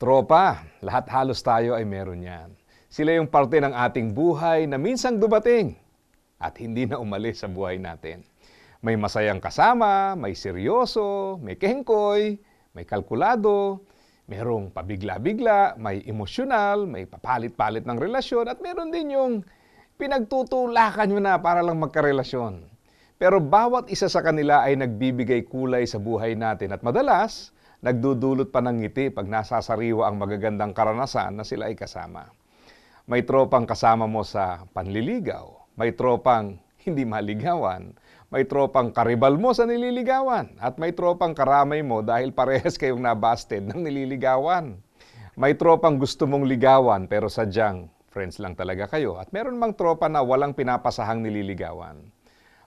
Tropa, lahat halos tayo ay meron yan. Sila yung parte ng ating buhay na minsang dumating at hindi na umalis sa buhay natin. May masayang kasama, may seryoso, may kengkoy, may kalkulado, merong pabigla-bigla, may emosyonal, may papalit-palit ng relasyon at meron din yung pinagtutulakan nyo na para lang magkarelasyon. Pero bawat isa sa kanila ay nagbibigay kulay sa buhay natin at madalas, nagdudulot pa ng ngiti pag nasasariwa ang magagandang karanasan na sila ay kasama. May tropang kasama mo sa panliligaw, may tropang hindi maligawan, may tropang karibal mo sa nililigawan, at may tropang karamay mo dahil parehas kayong nabasted ng nililigawan. May tropang gusto mong ligawan pero sadyang friends lang talaga kayo. At meron mang tropa na walang pinapasahang nililigawan.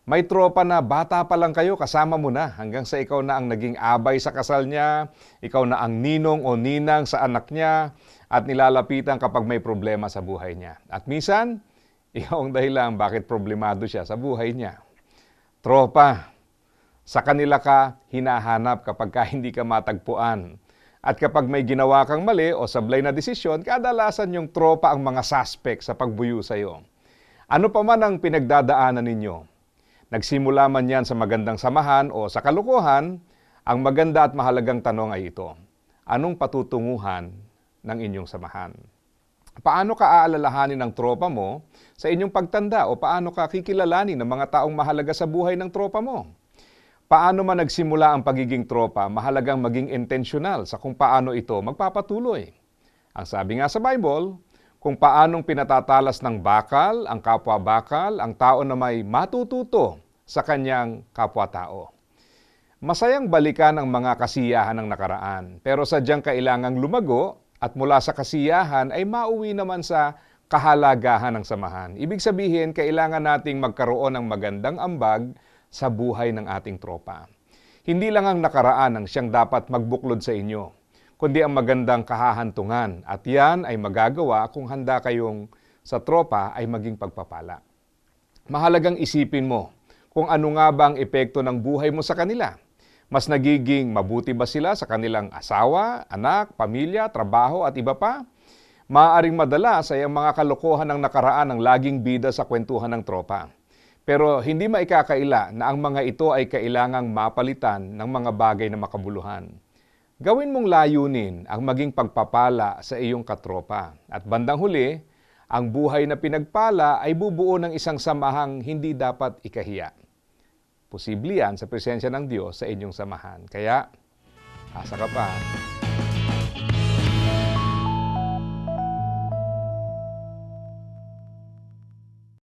May tropa na bata pa lang kayo, kasama mo na hanggang sa ikaw na ang naging abay sa kasal niya, ikaw na ang ninong o ninang sa anak niya, at nilalapitan kapag may problema sa buhay niya. At minsan, ikaw ang dahilan bakit problemado siya sa buhay niya. Tropa, sa kanila ka hinahanap kapag ka hindi ka matagpuan. At kapag may ginawa kang mali o sablay na desisyon, kadalasan yung tropa ang mga suspect sa pagbuyo sa iyo. Ano pa man ang pinagdadaanan ninyo, Nagsimula man yan sa magandang samahan o sa kalukuhan, ang maganda at mahalagang tanong ay ito. Anong patutunguhan ng inyong samahan? Paano ka aalalahanin ng tropa mo sa inyong pagtanda o paano ka kikilalanin ng mga taong mahalaga sa buhay ng tropa mo? Paano man nagsimula ang pagiging tropa, mahalagang maging intentional sa kung paano ito magpapatuloy. Ang sabi nga sa Bible, kung paanong pinatatalas ng bakal, ang kapwa bakal, ang tao na may matututo sa kanyang kapwa-tao. Masayang balikan ang mga kasiyahan ng nakaraan, pero sadyang kailangang lumago at mula sa kasiyahan ay mauwi naman sa kahalagahan ng samahan. Ibig sabihin, kailangan nating magkaroon ng magandang ambag sa buhay ng ating tropa. Hindi lang ang nakaraan ang siyang dapat magbuklod sa inyo, kundi ang magandang kahahantungan at yan ay magagawa kung handa kayong sa tropa ay maging pagpapala. Mahalagang isipin mo kung ano nga ba ang epekto ng buhay mo sa kanila. Mas nagiging mabuti ba sila sa kanilang asawa, anak, pamilya, trabaho at iba pa? Maaaring madalas ay ang mga kalokohan ng nakaraan ang laging bida sa kwentuhan ng tropa. Pero hindi maikakaila na ang mga ito ay kailangang mapalitan ng mga bagay na makabuluhan. Gawin mong layunin ang maging pagpapala sa iyong katropa. At bandang huli, ang buhay na pinagpala ay bubuo ng isang samahang hindi dapat ikahiya. Posible yan sa presensya ng Diyos sa inyong samahan. Kaya, asa ka pa.